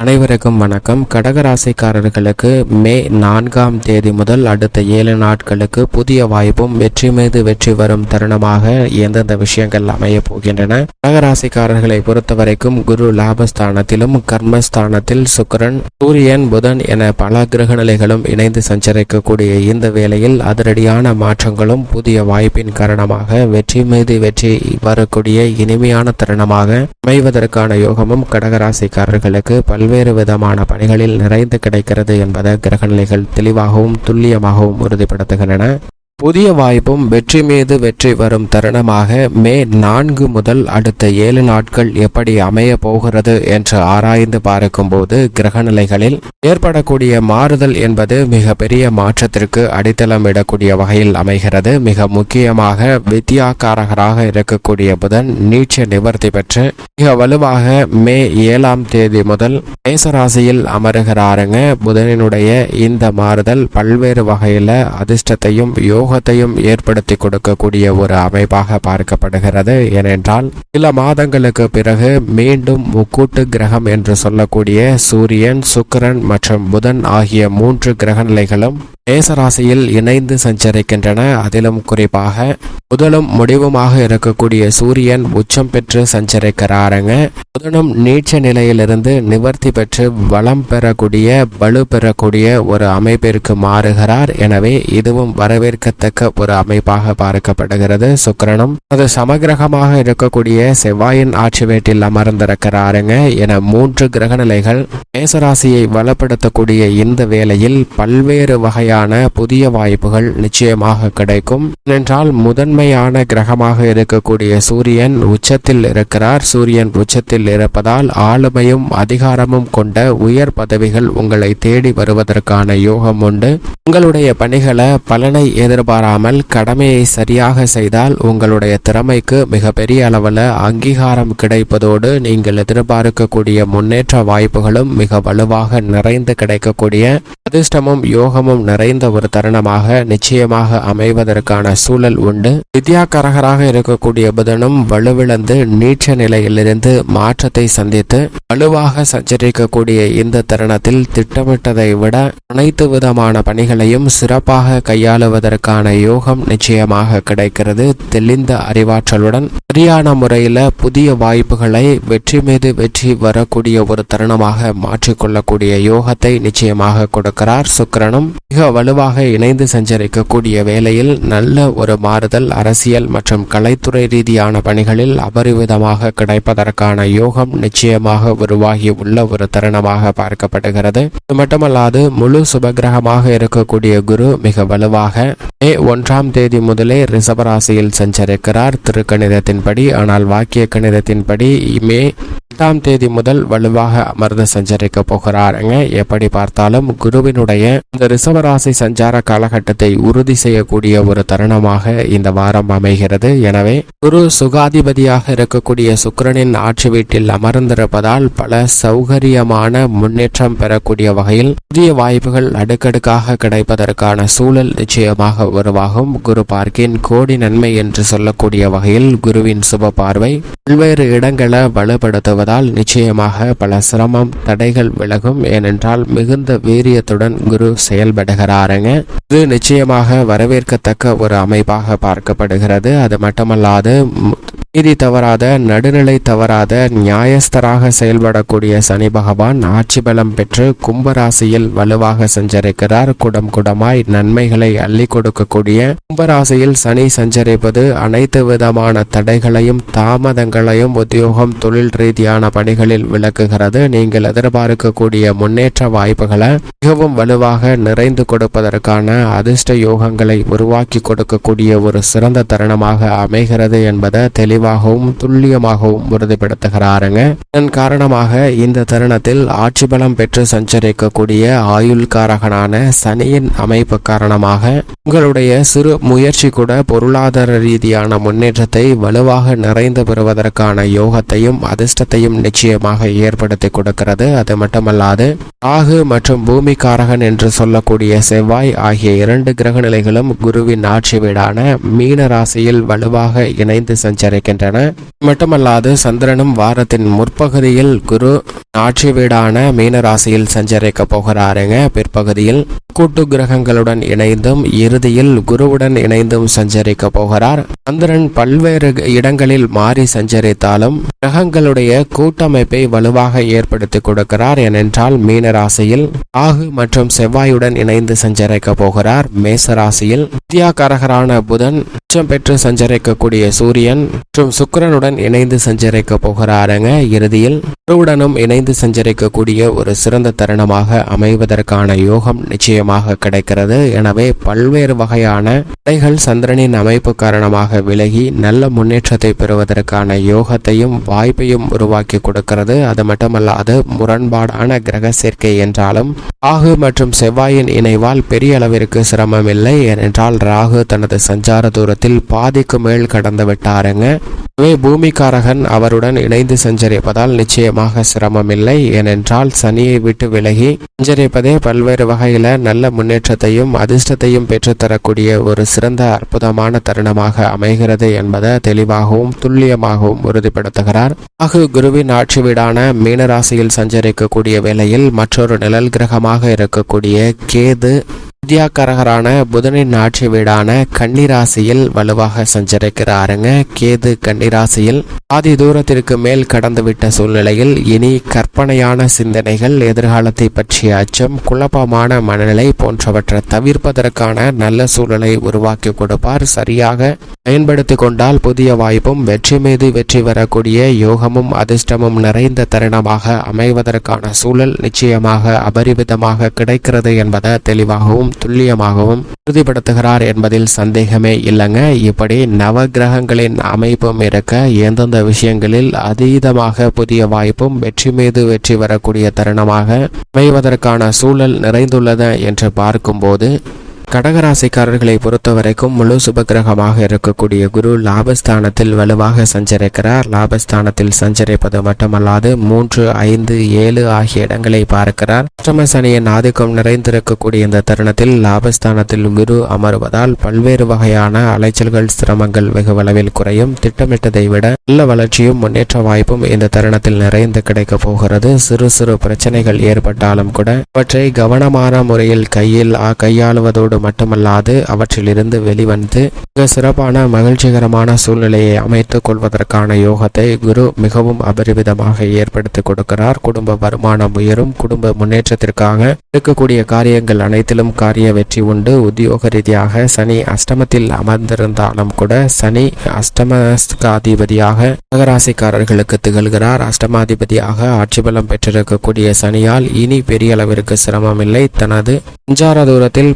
அனைவருக்கும் வணக்கம். கடகராசிக்காரர்களுக்கு மே நான்காம் தேதி முதல் அடுத்த ஏழு நாட்களுக்கு புதிய வாய்ப்பும் வெற்றி மீது வெற்றி வரும் தருணமாக எந்தெந்த விஷயங்கள் அமையப் போகின்றன? கடகராசிக்காரர்களை பொறுத்தவரைக்கும் குரு லாபஸ்தானத்திலும் கர்மஸ்தானத்தில் சுக்கரன் சூரியன் புதன் என பல கிரக நிலைகளும் இணைந்து சஞ்சரிக்கக்கூடிய இந்த வேளையில் அதிரடியான மாற்றங்களும் புதிய வாய்ப்பின் காரணமாக வெற்றி மீது வெற்றி வரக்கூடிய இனிமையான தருணமாக அமைவதற்கான யோகமும் கடகராசிக்காரர்களுக்கு பல்வேறு விதமான பணிகளில் நிறைந்து கிடைக்கிறது என்பதை கிரகநிலைகள் தெளிவாகவும் துல்லியமாகவும் உறுதிப்படுத்துகின்றன. புதிய வாய்ப்பும் வெற்றி மீது வெற்றி வரும் தருணமாக மே நான்கு முதல் அடுத்த ஏழு நாட்கள் எப்படி அமைய போகிறது என்று ஆராய்ந்து பார்க்கும்போது கிரகநிலைகளில் ஏற்படக்கூடிய மாறுதல் என்பது மிக பெரிய மாற்றத்திற்கு அடித்தளம் இடக்கூடிய வகையில் அமைகிறது. மிக முக்கியமாக வித்யாக்காரகராக இருக்கக்கூடிய புதன் நீட்ச நிவர்த்தி பெற்று மிக வலுவாக மே ஏழாம் தேதி முதல் மேசராசியில் அமருகிறாருங்க. புதனினுடைய இந்த மாறுதல் பல்வேறு வகையில அதிர்ஷ்டத்தையும் சமூகத்தையும் ஏற்படுத்தி கொடுக்கக்கூடிய ஒரு அமைப்பாக பார்க்கப்படுகிறது. ஏனென்றால் சில மாதங்களுக்கு பிறகு மீண்டும் முக்கூட்டு கிரகம் என்று சொல்லக்கூடிய சூரியன் சுக்கிரன் மற்றும் புதன் ஆகிய மூன்று கிரகநிலைகளும் மேசராசியில் இணைந்து சஞ்சரிக்கின்றன. அதிலும் குறிப்பாக முதலும் முடிவுமாக இருக்கக்கூடிய சூரியன் உச்சம் பெற்று சஞ்சரிக்கிறாருங்க. புதனும் நீச்ச நிலையிலிருந்து நிவர்த்தி பெற்று வளம் பெறக்கூடிய வலு பெறக்கூடிய ஒரு அமைப்பிற்கு மாறுகிறார். எனவே இதுவும் வரவேற்கத்தக்க ஒரு அமைப்பாக பார்க்கப்படுகிறது. சுக்கரனும் அது சமகிரகமாக இருக்கக்கூடிய செவ்வாயின் ஆட்சி வேட்டில் அமர்ந்திருக்கிறாருங்க. என மூன்று கிரகநிலைகள் மேசராசியை வளப்படுத்தக்கூடிய இந்த வேளையில் பல்வேறு வகையான புதிய வாய்ப்புகள் நிச்சயமாக கிடைக்கும். ஏனென்றால் முதன்மையான கிரகமாக இருக்கக்கூடிய சூரியன் உச்சத்தில் இருக்கிறார். சூரியன் உச்சத்தில் இருப்பதால் ஆளுமையும் அதிகாரமும் கொண்ட உயர் பதவிகள் உங்களை தேடி வருவதற்கான யோகம் உண்டு. உங்களுடைய பணிகளை பலனை எதிர்பாராமல் கடமையை சரியாக செய்தால் உங்களுடைய திறமைக்கு மிகப்பெரிய அளவில் அங்கீகாரம் கிடைப்பதோடு நீங்கள் எதிர்பார்க்கக்கூடிய முன்னேற்ற வாய்ப்புகளும் மிக வலுவாக நிறைந்து கிடைக்கக்கூடிய அதிர்ஷ்டமும் யோகமும் நிறைந்த ஒரு தருணமாக நிச்சயமாக அமைவதற்கான சூழல் உண்டு. வித்யாகரகராக இருக்கக்கூடிய புதனும் வலுவிழந்து நீச்ச நிலையிலிருந்து மாற்றத்தை சந்தித்து வலுவாக சஞ்சரிக்கக்கூடிய இந்த தருணத்தில் திட்டமிட்டதை விட அனைத்து விதமான பணிகளையும் சிறப்பாக கையாளுவதற்கான யோகம் நிச்சயமாக கிடைக்கிறது. தெளிந்த அறிவாற்றலுடன் சரியான முறையில் புதிய வாய்ப்புகளை வெற்றி மீது வெற்றி வரக்கூடிய ஒரு தருணமாக மாற்றிக்கொள்ளக்கூடிய யோகத்தை நிச்சயமாக கொடுக்கும். இருக்கிறார். சுக்கரனும் மிக வலுவாக இணைந்து சஞ்சரிக்கக்கூடிய வேளையில் நல்ல ஒரு மாறுதல் அரசியல் மற்றும் கலைத்துறை ரீதியான பணிகளில் அபரிவிதமாக கிடைப்பதற்கான யோகம் நிச்சயமாக உருவாகி உள்ள ஒரு தருணமாக பார்க்கப்படுகிறது. இது மட்டுமல்லாது முழு சுபகிரகமாக இருக்கக்கூடிய குரு மிக வலுவாக மே ஒன்றாம் தேதி முதலே ரிசபராசியில் சஞ்சரிக்கிறார். திருக்கணிதத்தின்படி ஆனால் வாக்கிய கணிதத்தின்படி மே எட்டாம் தேதி முதல் வலுவாக அமர்ந்து சஞ்சரிக்க போகிறாருங்க எப்படி பார்த்தாலும் குருவினுடைய இந்த ரிசவராசி சஞ்சார காலகட்டத்தை உறுதி செய்யக்கூடிய ஒரு தருணமாக இந்த வாரம் அமைகிறது. எனவே குரு சுகாதிபதியாக இருக்கக்கூடிய சுக்கிரனின் ஆட்சி வீட்டில் அமர்ந்திருப்பதால் பல சௌகரியமான முன்னேற்றம் பெறக்கூடிய வகையில் புதிய வாய்ப்புகள் அடுக்கடுக்காக கிடைப்பதற்கான சூழல் நிச்சயமாக உருவாகும். குரு பார்க்கின் கோடி நன்மை என்று சொல்லக்கூடிய வகையில் குருவின் சுப பார்வை பல்வேறு இடங்களை வலுப்படுத்துவதால் நிச்சயமாக பல சிரமம் தடைகள் விலகும். ஏனென்றால் மிகுந்த வீரியத்துடன் குரு செயல்படுகிறாருங்க. இது நிச்சயமாக வரவேற்கத்தக்க ஒரு அமைப்பாக பார்க்கப்படுகிறது. அது மட்டுமல்லாது நீதி தவறாத நடுநிலை தவறாத நியாயஸ்தராக செயல்படக்கூடிய சனி பகவான் ஆட்சி பலம் பெற்று கும்பராசியில் வலுவாக சஞ்சரிக்கிறார். குடம் குடமாய் நன்மைகளை அள்ளி கொடுக்கக்கூடிய கும்பராசியில் சனி சஞ்சரிப்பது அனைத்து விதமான தடைகளையும் தாமதங்களையும் உத்தியோகம் தொழில் ரீதியான பணிகளில் விளக்குகிறது. நீங்கள் எதிர்பார்க்கக்கூடிய முன்னேற்ற வாய்ப்புகளை மிகவும் வலுவாக நிறைந்து கொடுப்பதற்கான அதிர்ஷ்ட யோகங்களை உருவாக்கி கொடுக்கக்கூடிய ஒரு சிறந்த தருணமாக அமைகிறது என்பதை தெளிவாகவும் துல்லியமாகவும் உறுதிப்படுத்துகிறாருங்க. இதன் காரணமாக இந்த தருணத்தில் ஆட்சி பலம் பெற்று சஞ்சரிக்கக்கூடிய ஆயுள்காரகனான சனியின் அமைப்பு காரணமாக உங்களுடைய சிறு முயற்சி கூட பொருளாதார ரீதியான முன்னேற்றத்தை வலுவாக நிறைந்து பெறுவதற்கான யோகத்தையும் அதிர்ஷ்டத்தையும் நிச்சயமாக ஏற்படுத்தி கொடுக்கிறது. அது மட்டுமல்லாது ராகு மற்றும் பூமிகாரகன் என்று சொல்லக்கூடிய செவ்வாய் ஆகிய ஆகிய இரண்டு கிரக நிலைகளும் குருவின் ஆட்சி வீடான மீன ராசியில் வலுவாக இணைந்து சஞ்சரிக்கின்றன. மட்டுமல்லாது சந்திரனும் வாரத்தின் முற்பகுதியில் குரு ஆட்சி வீடான மீன ராசியில் சஞ்சரிக்க போகிறாருங்க. பிற்பகுதியில் கூட்டு கிரகங்களுடன் இணைந்தும் இறுதியில் குருவுடன் இணைந்தும் சஞ்சரிக்க போகிறார். சந்திரன் பல்வேறு இடங்களில் மாறி சஞ்சரித்தாலும் கிரகங்களுடைய கூட்டமைப்பை வலுவாக ஏற்படுத்தி கொடுக்கிறார் ஏனென்றால் மீன ராசியில் ஆகு மற்றும் செவ்வாயுடன் இணைந்து சஞ்சரிக்க போகிறார். மேச ராசியில் புதன் உச்சம் பெற்று சஞ்சரிக்கக்கூடிய சூரியன் மற்றும் சுக்கிரனுடன் இணைந்து சஞ்சரிக்க போகிறாருங்க. இறுதியில் குருவுடனும் இணைந்து சஞ்சரிக்கக்கூடிய ஒரு சிறந்த தருணமாக அமைவதற்கான யோகம் நிச்சயம் அதிகமாக கிடைக்கிறது. எனவே பல்வேறு வகையான தடைகள் சந்திரனின் அமைப்பு காரணமாக விலகி நல்ல முன்னேற்றத்தை பெறுவதற்கான யோகத்தையும் வாய்ப்பையும் உருவாக்கி கொடுக்கிறது. அது மட்டுமல்லாது முரண்பாடான கிரக சேர்க்கை என்றாலும் ராகு மற்றும் செவ்வாயின் இணைவால் பெரிய அளவிற்கு சிரமம் இல்லை ஏனென்றால் ராகு தனது சஞ்சார தூரத்தில் பாதிக்கு மேல் கடந்து விட்டாருங்க. எனவே பூமிக்காரகன் அவருடன் இணைந்து சஞ்சரிப்பதால் நிச்சயமாக சிரமம் இல்லை ஏனென்றால் சனியை விட்டு விலகி சஞ்சரிப்பதே பல்வேறு வகையில நல்ல முன்னேற்றத்தையும் அதிர்ஷ்டத்தையும் பெற்றுத்தரக்கூடிய ஒரு சிறந்த அற்புதமான தருணமாக அமைகிறது என்பதை தெளிவாகவும் துல்லியமாகவும் உறுதிப்படுத்துகிறார். ஆகு குருவின் ஆட்சி வீடான மீனராசியில் சஞ்சரிக்கக்கூடிய வேளையில் மற்றொரு நிழல் கிரகமாக இருக்கக்கூடிய கேது வித்யாகரகரான புதனின் ஆட்சி வீடான கன்னிராசியில் வலுவாக சஞ்சரிக்கிறாருங்க. கேது கன்னிராசியில் பாதி தூரத்திற்கு மேல் கடந்துவிட்ட சூழ்நிலையில் இனி கற்பனையான சிந்தனைகள் எதிர்காலத்தை பற்றிய அச்சம் குழப்பமான மனநிலை போன்றவற்றை தவிர்ப்பதற்கான நல்ல சூழலை உருவாக்கி கொடுப்பார். சரியாக பயன்படுத்தி கொண்டால் புதிய வாய்ப்பும் வெற்றி மீது வெற்றி வரக்கூடிய யோகமும் அதிர்ஷ்டமும் நிறைந்த தருணமாக அமைவதற்கான சூழல் நிச்சயமாக அபரிவிதமாக கிடைக்கிறது என்பதை தெளிவாகவும் துல்லியமாகவும் உறுதிப்படுத்துகிறார் என்பதில் சந்தேகமே இல்லைங்க. இப்படி நவகிரகங்களின் அமைப்பும் இருக்க எந்தெந்த விஷயங்களில் அதீதமாக புதிய வாய்ப்பும் வெற்றி மீது வெற்றி வரக்கூடிய தருணமாக அமைவதற்கான சூழல் நிறைந்துள்ளது என்று பார்க்கும்போது கடகராசிக்காரர்களை பொறுத்த வரைக்கும் முழு சுபகிரகமாக இருக்கக்கூடிய குரு லாபஸ்தானத்தில் வலுவாக சஞ்சரிக்கிறார். லாபஸ்தானத்தில் சஞ்சரிப்பது மட்டுமல்லாது மூன்று ஐந்து ஏழு ஆகிய இடங்களை பார்க்கிறார். அஷ்டம சனியின் ஆதிக்கம் நிறைந்திருக்கக்கூடிய இந்த தருணத்தில் லாபஸ்தானத்தில் குரு அமர்வதால் பல்வேறு வகையான அலைச்சல்கள் சிரமங்கள் வெகுவளவில் குறையும். திட்டமிட்டதை விட நல்ல வளர்ச்சியும் முன்னேற்ற வாய்ப்பும் இந்த தருணத்தில் நிறைந்து கிடைக்கப் போகிறது. சிறு சிறு பிரச்சனைகள் ஏற்பட்டாலும் கூட அவற்றை கவனமான முறையில் கையில் கையாளுவதோடு கையாளுவதோடு மட்டுமல்லாது அவற்றிலிருந்து வெளிவந்து மிக சிறப்பான மகிழ்ச்சிகரமான சூழ்நிலையை அமைத்துக் கொள்வதற்கான யோகத்தை குரு மிகவும் அபரிவிதமாக ஏற்படுத்தி கொடுக்கிறார். குடும்ப வருமானம் உயரும். குடும்ப முன்னேற்றத்திற்காக இருக்கக்கூடிய காரியங்கள் அனைத்திலும் காரிய வெற்றி உண்டு. உத்தியோக ரீதியாக சனி அஷ்டமத்தில் அமர்ந்திருந்தாலும் கூட சனி அஷ்டமஸ்காதிபதியாக மகராசிக்காரர்களுக்கு திகழ்கிறார். அஷ்டமாதிபதியாக ஆட்சி பலம் பெற்றிருக்கக்கூடிய சனியால் இனி பெரிய அளவிற்கு சிரமமில்லை. தனது சஞ்சார தூரத்தில்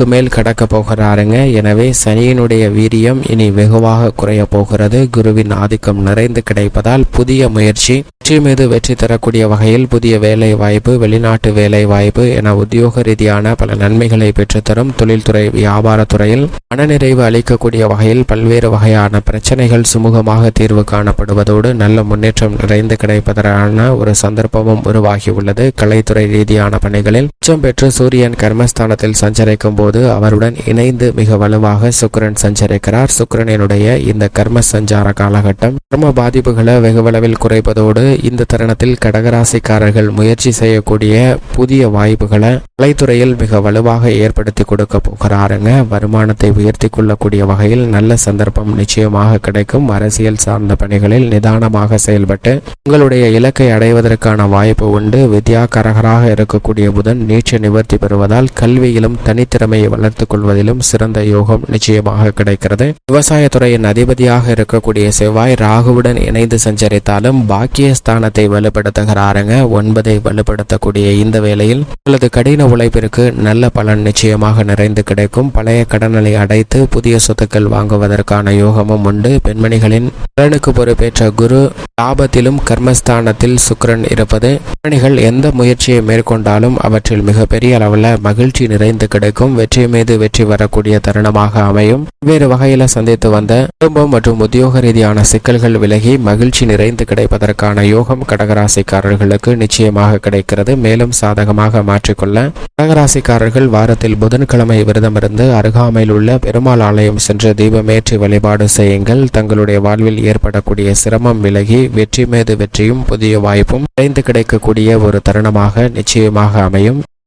பாதிக்கு மேல் கடக்க போகிறாருங்க. எனவே சனியினுடைய வீரியம் இனி வெகுவாக குறைய போகிறது. குருவின் ஆதிக்கம் நிறைந்து கிடைப்பதால் புதிய முயற்சி வெற்றி மீது வெற்றி தரக்கூடிய வகையில் புதிய வேலை வாய்ப்பு வெளிநாட்டு வேலை வாய்ப்பு என உத்தியோக ரீதியான பல நன்மைகளை பெற்றுத்தரும் தொழில்துறை வியாபாரத்துறையில் மனநிறைவு அளிக்கக்கூடிய வகையில் பல்வேறு வகையான பிரச்சனைகள் சுமூகமாக தீர்வு காணப்படுவதோடு நல்ல முன்னேற்றம் நிறைந்து கிடைப்பதற்கான ஒரு சந்தர்ப்பமும் உருவாகியுள்ளது. கலைத்துறை ரீதியான பணிகளில் உச்சம் பெற்று சூரியன் கர்மஸ்தானத்தில் சஞ்சரிக்கும் போது அவருடன் இணைந்து மிக வலுவாக சுக்கிரன் சஞ்சரிக்கிறார். சுக்கரனினுடைய இந்த கர்ம சஞ்சார காலகட்டம் கர்ம பாதிப்புகளை வெகுவளவில் குறைப்பதோடு இந்த தருணத்தில் கடகராசிக்காரர்கள் முயற்சி செய்யக்கூடிய புதிய வாய்ப்புகளை கலைத்துறையில் மிக வலுவாக ஏற்படுத்தி கொடுக்க போகிறாருங்க. வருமானத்தை உயர்த்தி கொள்ளக்கூடிய வகையில் நல்ல சந்தர்ப்பம் நிச்சயமாக கிடைக்கும். அரசியல் சார்ந்த பணிகளில் நிதானமாக செயல்பட்டு உங்களுடைய இலக்கை அடைவதற்கான வாய்ப்பு உண்டு. வித்யா கரகராக இருக்கக்கூடிய புதன் நீச்ச நிவர்த்தி பெறுவதால் கல்வியிலும் தனித்திறமை திறமையை வளர்த்துக் கொள்வதிலும் சிறந்த யோகம் நிச்சயமாக கிடைக்கிறது. விவசாயத்துறையின் அதிபதியாக இருக்கக்கூடிய செவ்வாய் ராகுவுடன் இணைந்து சஞ்சரித்தாலும் பாக்கிய ஸ்தானத்தை வலுப்படுத்துகிறாருங்க. ஒன்பதை வலுப்படுத்தக்கூடிய இந்த வேளையில் உங்களது கடின உழைப்பிற்கு நல்ல பலன் நிச்சயமாக நிறைந்து கிடைக்கும். பழைய கடனலை அடைத்து புதிய சொத்துக்கள் வாங்குவதற்கான யோகமும் உண்டு. பெண்மணிகளின் நலனுக்கு பொறுப்பேற்ற குரு லாபத்திலும் கர்மஸ்தானத்தில் சுக்கரன் இருப்பது பெண்மணிகள் எந்த முயற்சியை மேற்கொண்டாலும் அவற்றில் மிகப்பெரிய அளவில் மகிழ்ச்சி நிறைந்து கிடைக்கும். வெற்றி மீது வெற்றி வரக்கூடிய தருணமாக அமையும். வேறு வகையில சந்தித்து வந்த குடும்பம் மற்றும் உத்தியோக ரீதியான சிக்கல்கள் விலகி மகிழ்ச்சி நிறைந்து கிடைப்பதற்கான யோகம் கடகராசிக்காரர்களுக்கு நிச்சயமாக கிடைக்கிறது. மேலும் சாதகமாக மாற்றிக்கொள்ள கடகராசிக்காரர்கள் வாரத்தில் புதன்கிழமை விரதமிருந்து அருகாமையில் உள்ள பெருமாள் ஆலயம் சென்று தீபமேற்றி வழிபாடு செய்யுங்கள். தங்களுடைய வாழ்வில் ஏற்படக்கூடிய சிரமம் விலகி வெற்றி மீது வெற்றியும் புதிய வாய்ப்பும் விரைந்து கிடைக்கக்கூடிய ஒரு தருணமாக நிச்சயமாக அமையும்.